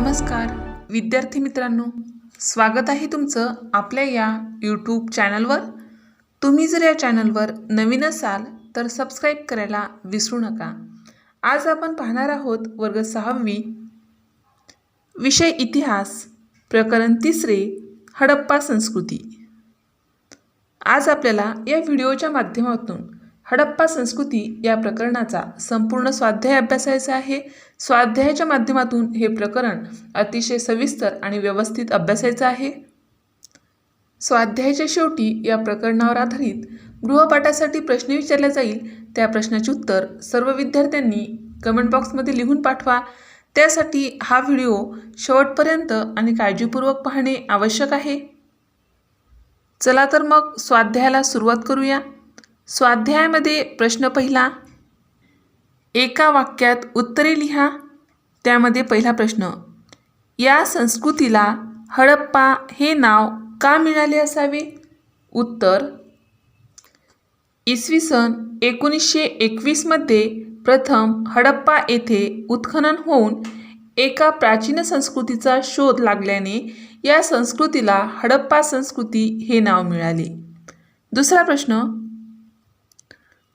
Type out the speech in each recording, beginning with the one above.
नमस्कार. विद्यार्थी मित्रांनो स्वागत आहे तुमचं आपल्या या यूट्यूब चॅनलवर तुम्ही जर या चॅनलवर नवीन असाल तर सबस्क्राईब करायला विसरू नका. आज आपण पाहणार आहोत वर्ग सहावी विषय इतिहास प्रकरण तिसरे हडप्पा संस्कृती. आज आपल्याला या व्हिडिओच्या माध्यमातून हडप्पा संस्कृती या प्रकरणाचा संपूर्ण स्वाध्याय अभ्यासायचा आहे. स्वाध्यायाच्या माध्यमातून हे प्रकरण अतिशय सविस्तर आणि व्यवस्थित अभ्यासायचं आहे. स्वाध्यायाच्या शेवटी या प्रकरणावर आधारित गृहपाठासाठी प्रश्न विचारला जाईल. त्या प्रश्नाचे उत्तर सर्व विद्यार्थ्यांनी कमेंट बॉक्समध्ये लिहून पाठवा. त्यासाठी हा व्हिडिओ शेवटपर्यंत आणि काळजीपूर्वक पाहणे आवश्यक आहे. चला तर मग स्वाध्यायाला सुरुवात करूया. स्वाध्यायामध्ये प्रश्न पहिला एका वाक्यात उत्तरे लिहा त्यामध्ये पहिला प्रश्न या संस्कृतीला हडप्पा हे नाव का मिळाले असावे? उत्तर इसवी सन एकोणीसशे एकवीसमध्ये प्रथम हडप्पा येथे उत्खनन होऊन एका प्राचीन संस्कृतीचा शोध लागल्याने या संस्कृतीला हडप्पा संस्कृती हे नाव मिळाले. दुसरा प्रश्न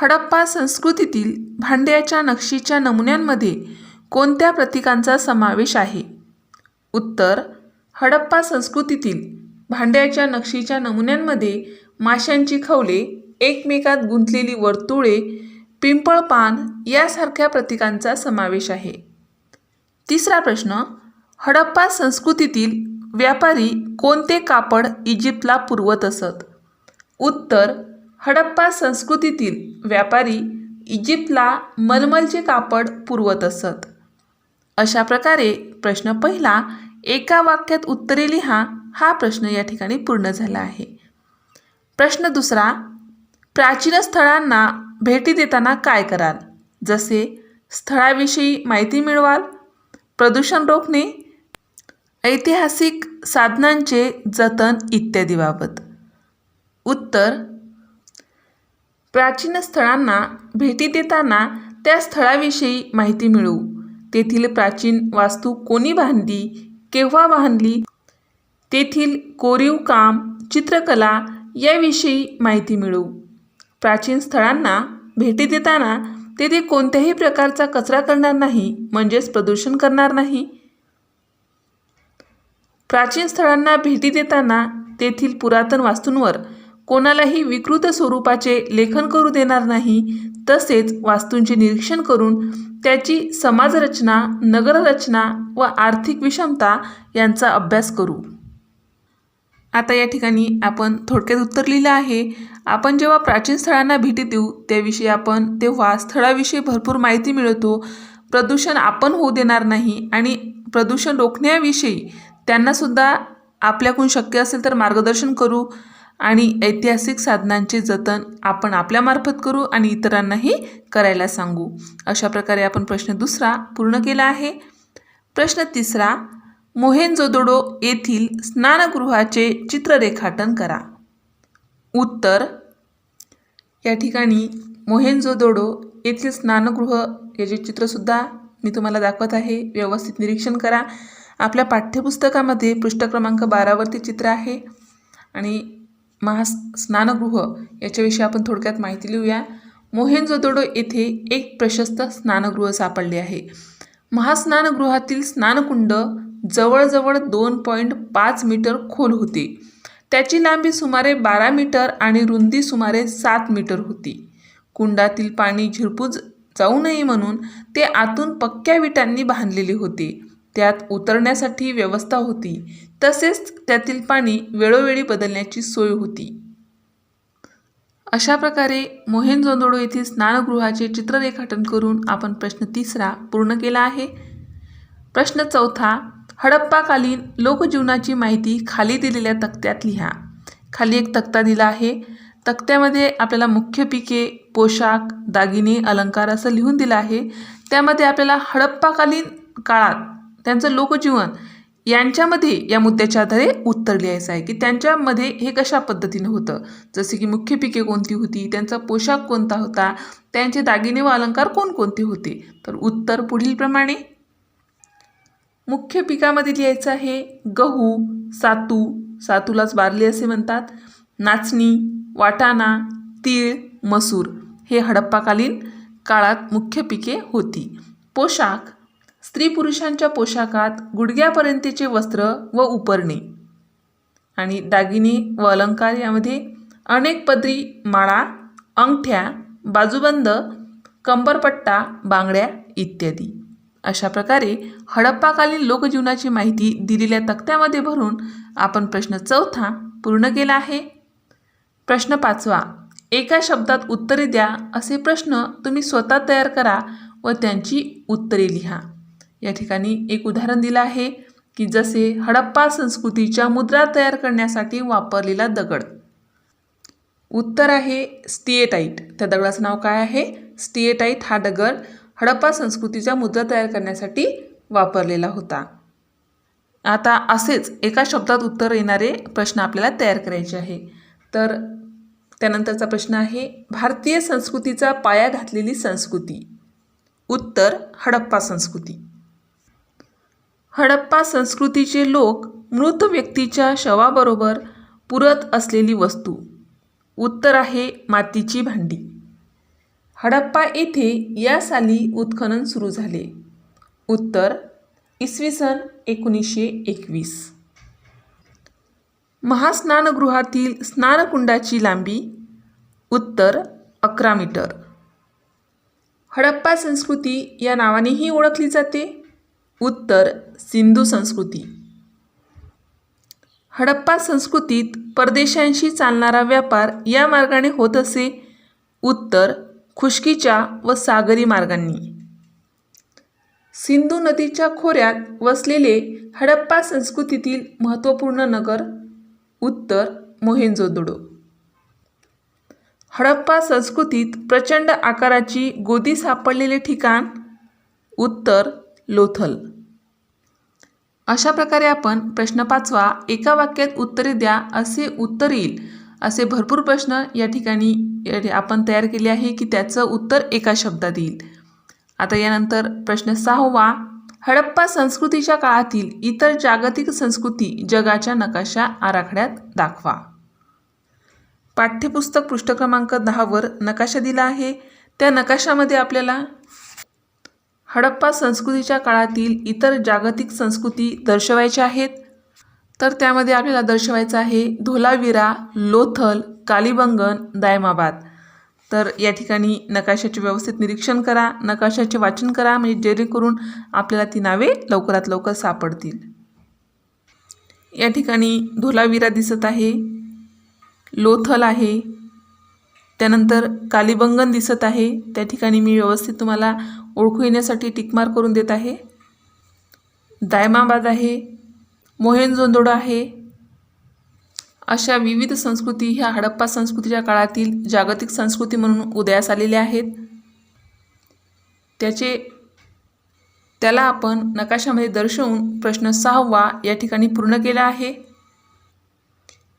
हडप्पा संस्कृतीतील भांड्याच्या नक्षीच्या नमुन्यांमध्ये कोणत्या प्रतीकांचा समावेश आहे? उत्तर हडप्पा संस्कृतीतील भांड्याच्या नक्षीच्या नमुन्यांमध्ये माशांची खवले एकमेकात गुंतलेली वर्तुळे पिंपळ पान यासारख्या प्रतीकांचा समावेश आहे. तिसरा प्रश्न हडप्पा संस्कृतीतील व्यापारी कोणते कापड इजिप्तला पुरवत असत? उत्तर हडप्पा संस्कृतीतील व्यापारी इजिप्तला मलमलचे कापड पुरवत असत. अशा प्रकारे प्रश्न पहिला एका वाक्यात उत्तरे लिहा हा प्रश्न या ठिकाणी पूर्ण झाला आहे. प्रश्न दुसरा प्राचीन स्थळांना भेटी देताना काय कराल? जसे स्थळाविषयी माहिती मिळवाल प्रदूषण रोखणे ऐतिहासिक साधनांचे जतन इत्यादीबाबत. उत्तर प्राचीन स्थळांना भेटी देताना त्या स्थळाविषयी माहिती मिळवू तेथील प्राचीन वास्तू कोणी बांधली केव्हा बांधली? तेथील कोरीव काम चित्रकला याविषयी माहिती मिळवू प्राचीन स्थळांना भेटी देताना तेथे कोणत्याही प्रकारचा कचरा करणार नाही म्हणजेच प्रदूषण करणार नाही. प्राचीन स्थळांना भेटी देताना तेथील पुरातन वास्तूंवर कोणालाही विकृत स्वरूपाचे लेखन करू देणार नाही तसेच वास्तूंचे निरीक्षण करून त्याची समाजरचना नगररचना व आर्थिक विषमता यांचा अभ्यास करू. आता या ठिकाणी आपण थोडक्यात उत्तर लिहिलं आहे. आपण जेव्हा प्राचीन स्थळांना भेटी देऊ त्याविषयी आपण तेव्हा स्थळाविषयी भरपूर माहिती मिळवतो. प्रदूषण आपण होऊ देणार नाही आणि प्रदूषण रोखण्याविषयी त्यांनासुद्धा आपल्याकडून शक्य असेल तर मार्गदर्शन करू. आणि ऐतिहासिक साधनांचे जतन आपण आपल्यामार्फत करू आणि इतरांनाही करायला सांगू. अशा प्रकारे आपण प्रश्न दुसरा पूर्ण केला आहे. प्रश्न तिसरा मोहेनजोदडो येथील स्नानगृहाचे चित्ररेखाटन करा. उत्तर या ठिकाणी मोहेनजोदडो येथील स्नानगृह याचे चित्रसुद्धा मी तुम्हाला दाखवत आहे. व्यवस्थित निरीक्षण करा. आपल्या पाठ्यपुस्तकामध्ये पृष्ठ क्रमांक बारावरती चित्र आहे. आणि महास स्नानगृह याच्याविषयी आपण थोडक्यात माहिती लिहूया. मोहेंजोदडो येथे एक प्रशस्त स्नानगृह सापडले आहे. महास्नानगृहातील स्नानकुंड जवळजवळ दोन पॉईंट पाच मीटर खोल होते. त्याची लांबी सुमारे बारा मीटर आणि रुंदी सुमारे सात मीटर होती. कुंडातील पाणी झिरपूज जाऊ नये म्हणून ते आतून पक्क्या विटांनी बांधलेले होते. त्यात उतरण्यासाठी व्यवस्था होती. तसेच त्यातील पाणी वेळोवेळी बदलण्याची सोय होती. अशा प्रकारे मोहेनजोंदोडो येथील स्नानगृहाचे चित्र रेखाटन करून आपण प्रश्न तिसरा पूर्ण केला आहे. प्रश्न चौथा हडप्पाकालीन लोकजीवनाची माहिती खाली दिलेल्या तक्त्यात लिहा. खाली एक तक्ता दिला आहे. तक्त्यामध्ये आपल्याला मुख्य पिके पोशाख दागिने अलंकार असं लिहून दिलं आहे. त्यामध्ये आपल्याला हडप्पाकालीन काळात त्यांचं लोकजीवन यांच्यामध्ये या मुद्द्याच्या आधारे उत्तर लिहायचं आहे की त्यांच्यामध्ये हे कशा पद्धतीनं होतं? जसे की मुख्य पिके कोणती होती? त्यांचा पोशाख कोणता होता? त्यांचे दागिने व अलंकार कोणकोणते होते? तर उत्तर पुढीलप्रमाणे मुख्य पिकामध्ये लिहायचं आहे गहू सातू. सातूलाच बारली असे म्हणतात. नाचणी वाटाणा तीळ मसूर हे हडप्पाकालीन काळात मुख्य पिके होती. पोशाख स्त्री पुरुषांच्या पोशाखात गुडघ्यापर्यंतचे वस्त्र व उपरणे. आणि दागिने व अलंकार यामध्ये अनेक पदरी माळा अंगठ्या बाजूबंद कंबरपट्टा बांगड्या इत्यादी. अशा प्रकारे हडप्पाकालीन लोकजीवनाची माहिती दिलेल्या तक्त्यामध्ये भरून आपण प्रश्न चौथा पूर्ण केला आहे. प्रश्न पाचवा एका शब्दात उत्तरे द्या असे प्रश्न तुम्ही स्वतः तयार करा व त्यांची उत्तरे लिहा. या ठिकाणी एक उदाहरण दिलं आहे की जसे हडप्पा संस्कृतीच्या मुद्रा तयार करण्यासाठी वापरलेला दगड. उत्तर आहे स्टिएटाईट त्या दगडाचं नाव काय आहे? स्टिएटाईट हा दगड हडप्पा संस्कृतीच्या मुद्रा तयार करण्यासाठी वापरलेला होता. आता असेच एका शब्दात उत्तर येणारे प्रश्न आपल्याला तयार करायचे आहे. तर त्यानंतरचा प्रश्न आहे भारतीय संस्कृतीचा पाया घातलेली संस्कृती. उत्तर हडप्पा संस्कृती. हडप्पा संस्कृतीचे लोक मृत व्यक्तीच्या शवाबरोबर पुरत असलेली वस्तू. उत्तर आहे मातीची भांडी. हडप्पा येथे या साली उत्खनन सुरू झाले. उत्तर इसवी सन एकोणीसशे एकवीस. महास्नानगृहातील स्नानकुंडाची लांबी उत्तर अकरा मीटर. हडप्पा संस्कृती या नावानेही ओळखली जाते. उत्तर सिंधू संस्कृती. हडप्पा संस्कृतीत परदेशांशी चालणारा व्यापार या मार्गाने होत असे उत्तर खुश्कीच्या व सागरी मार्गांनी. सिंधू नदीच्या खोऱ्यात वसलेले हडप्पा संस्कृतीतील महत्त्वपूर्ण नगर उत्तर मोहेंजोदडो. हडप्पा संस्कृतीत प्रचंड आकाराची गोदी सापडलेले ठिकाण उत्तर लोथल. अशा प्रकारे आपण प्रश्न पाचवा एका वाक्यात उत्तरे द्या असे उत्तर येईल. असे भरपूर प्रश्न या ठिकाणी या- आपण तयार केले आहे की त्याचं उत्तर एका शब्दात येईल. आता यानंतर प्रश्न सहावा हडप्पा संस्कृतीच्या काळातील इतर जागतिक संस्कृती जगाच्या नकाशा आराखड्यात दाखवा. पाठ्यपुस्तक पृष्ठ क्रमांक दहावर नकाशा दिला आहे. त्या नकाशामध्ये आपल्याला हडप्पा संस्कृतीच्या काळातील इतर जागतिक संस्कृती दर्शवायच्या आहेत. तर त्यामध्ये आपल्याला दर्शवायचं आहे धोलावीरा लोथल कालीबंगन दायमाबाद. तर या ठिकाणी नकाशाचे व्यवस्थित निरीक्षण करा नकाशाचे वाचन करा म्हणजे जेणेकरून आपल्याला ती नावे लवकरात लवकर सापडतील. या ठिकाणी धोलावीरा दिसत आहे लोथल आहे त्यानंतर कालिबंगन दिसत आहे. त्या ठिकाणी मी व्यवस्थित तुम्हाला ओळखू येण्यासाठी टिकमार करून देत आहे. दायमाबाद आहे. मोहेनजोंदोडो आहे. अशा विविध संस्कृती ह्या हडप्पा संस्कृतीच्या काळातील जागतिक संस्कृती म्हणून उदयास आलेल्या आहेत. त्याचे त्याला आपण नकाशामध्ये दर्शवून प्रश्न सहावा या ठिकाणी पूर्ण केला आहे.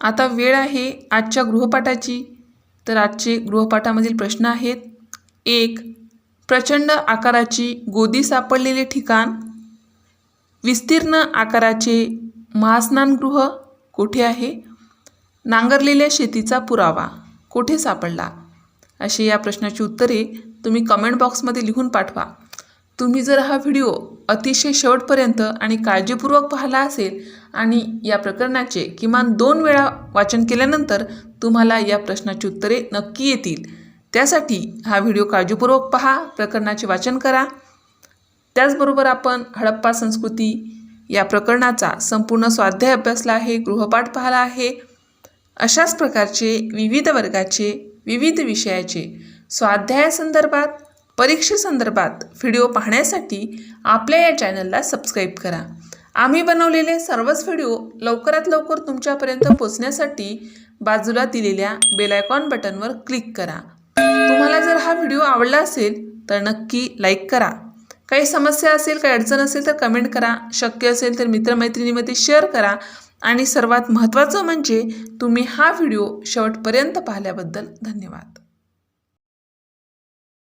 आता वेळ आहे आजच्या गृहपाठाची. तर आजचे गृहपाठामधील प्रश्न आहेत. एक प्रचंड आकाराची गोदी सापडलेले ठिकाण. विस्तीर्ण आकाराचे महास्नानगृह कोठे आहे? नांगरलेल्या शेतीचा पुरावा कोठे सापडला? अशी या प्रश्नाची उत्तरे तुम्ही कमेंट बॉक्समध्ये लिहून पाठवा. तुम्ही जर हा व्हिडिओ अतिशय शेवटपर्यंत आणि काळजीपूर्वक पाहिला असेल आणि या प्रकरणाचे किमान दोन वेळा वाचन केल्यानंतर तुम्हाला या प्रश्नाची उत्तरे नक्की येतील. त्यासाठी हा व्हिडिओ काळजीपूर्वक पहा प्रकरणाचे वाचन करा. त्याचबरोबर आपण हडप्पा संस्कृती या प्रकरणाचा संपूर्ण स्वाध्याय अभ्यासला आहे गृहपाठ पाहिला आहे. अशाच प्रकारचे विविध वर्गाचे विविध विषयाचे स्वाध्यायासंदर्भात परीक्षेसंदर्भात व्हिडिओ पाहण्यासाठी आपल्या या चॅनलला सबस्क्राईब करा. आम्ही बनवलेले सर्वच व्हिडिओ लवकरात लवकर तुमच्यापर्यंत पोचण्यासाठी बाजूला दिलेल्या बेलायकॉन बटनवर क्लिक करा. तुम्हाला जर हा व्हिडिओ आवडला असेल तर नक्की लाईक करा. काही समस्या असेल काही अडचण असेल तर कमेंट करा. शक्य असेल तर मित्रमैत्रिणीमध्ये शेअर करा. आणि सर्वात महत्त्वाचं म्हणजे तुम्ही हा व्हिडिओ शेवटपर्यंत पाहिल्याबद्दल धन्यवाद.